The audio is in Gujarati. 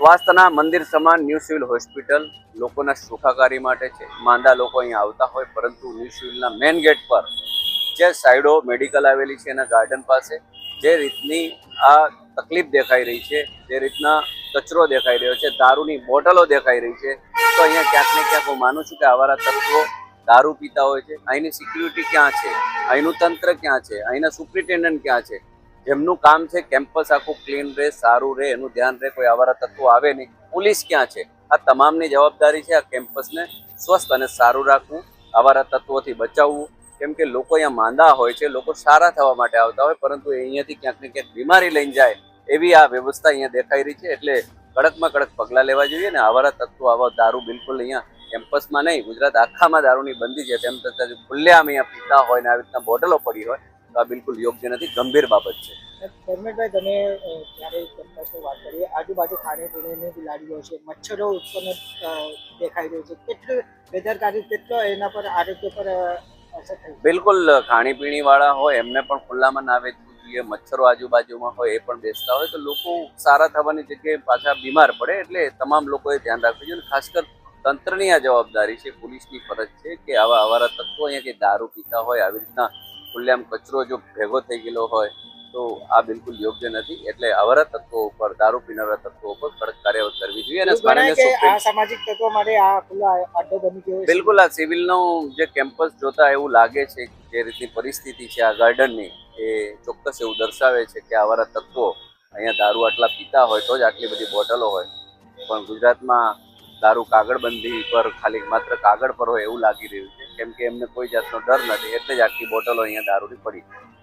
સ્વાસ્થ્યના મંદિર સમાન ન્યૂ સિવિલ હોસ્પિટલ લોકોના સુખાકારી માટે છે. માંદા લોકો અહીંયા આવતા હોય, પરંતુ ન્યૂ સિવિલના મેઇન ગેટ પર જે સાઈડો મેડિકલ આવેલી છે એના ગાર્ડન પાસે, જે રીતની આ તકલીફ દેખાઈ રહી છે, જે રીતના કચરો દેખાઈ રહ્યો છે, દારૂની બોટલો દેખાઈ રહી છે, તો અહીંયા ક્યાંક ને ક્યાંક હું માનું છું કે આવારા તત્વો દારૂ પીતા હોય છે. અહીંની સિક્યુરિટી ક્યાં છે? અહીંનું તંત્ર ક્યાં છે? અહીંના સુપ્રિન્ટેન્ડન્ટ ક્યાં છે? જેમનું કામ છે કેમ્પસ આખું ક્લીન રહે, સારું રહે, એનું ધ્યાન રહે, કોઈ આવારા તત્વો આવે નહીં. પોલીસ ક્યાં છે? આ તમામની જવાબદારી છે આ કેમ્પસને સ્વસ્થ અને સારું રાખવું, આવારા તત્વોથી બચાવવું. કેમ કે લોકો અહીંયા માંદા હોય છે, લોકો સારા થવા માટે આવતા હોય, પરંતુ અહીંયાથી ક્યાંક ને ક્યાંક બીમારી લઈને જાય. એવી આ વ્યવસ્થા અહીંયા દેખાઈ રહી છે, એટલે કડકમાં કડક પગલાં લેવા જોઈએ ને આવારા તત્વો, આવા દારૂ બિલકુલ અહીંયા કેમ્પસમાં નહીં. ગુજરાત આખામાં દારૂની બંધી છે. તેમ છતાં ખુલ્લેઆમ અહીંયા પીતા હોય ને આવી રીતના બોટલો પડી હોય તો આ બિલકુલ યોગ્ય નથી ગંભીર બાબત છે. ધર્મેશભાઈ તમે જ્યારે કેમ્પસની વાત કરીએ આજુબાજુ ખાણીપીણીની બિલાડીઓ છે મચ્છરો ઉત્પન્ન દેખાઈ રહ્યો છે. કેટલું બેદરકારી કેટલો એના પર આરોગ્ય પર બિલકુલ ખાણીપીણી વાળા હોય એમને પણ ખુલ્લામાં ના વેચવું જોઈએ મચ્છરો આજુબાજુમાં હોય એ પણ બેસતા હોય. તો લોકો સારા થવાની જગ્યાએ પાછા બીમાર પડે એટલે તમામ લોકોએ ધ્યાન રાખવું જોઈએ. ખાસ કર તંત્રની આ જવાબદારી છે પોલીસની ફરજ છે કે આવા અવારા તત્વો અહીંયા કે દારૂ પીતા હોય આવી રીતના ખુલ્લેઆમ કચરો જો ભેગો થઈ ગયેલો હોય તો આ બિલકુલ યોગ્ય નથી. એટલે આવારા તત્વો ઉપર દારૂ પીનારા તત્વો ઉપર કડક કાર્યવાહી કરવી જોઈએ અને આ સામાજિક તત્વો માટે આ ખુલ્લો અડ્ડો બની ગયો બિલકુલ આ સિવિલનું જે કેમ્પસ જોતા એવું લાગે છે કે જે રીતની પરિસ્થિતિ છે આ ગાર્ડનની એ ચોક્કસ એવું દર્શાવે છે કે આવારા તત્વો અહીંયા દારૂ આટલા પીતા હોય તો જ આટલી બધી બોટલો હોય. પણ ગુજરાતમાં દારૂ કાગળબંધી પર ખાલી માત્ર કાગળ પર હોય એવું લાગી રહ્યું છે. કેમ કે એમને કોઈ જાતનો ડર નથી. એટલે જ આખી બોટલો અહીંયા દારૂની પડી. છે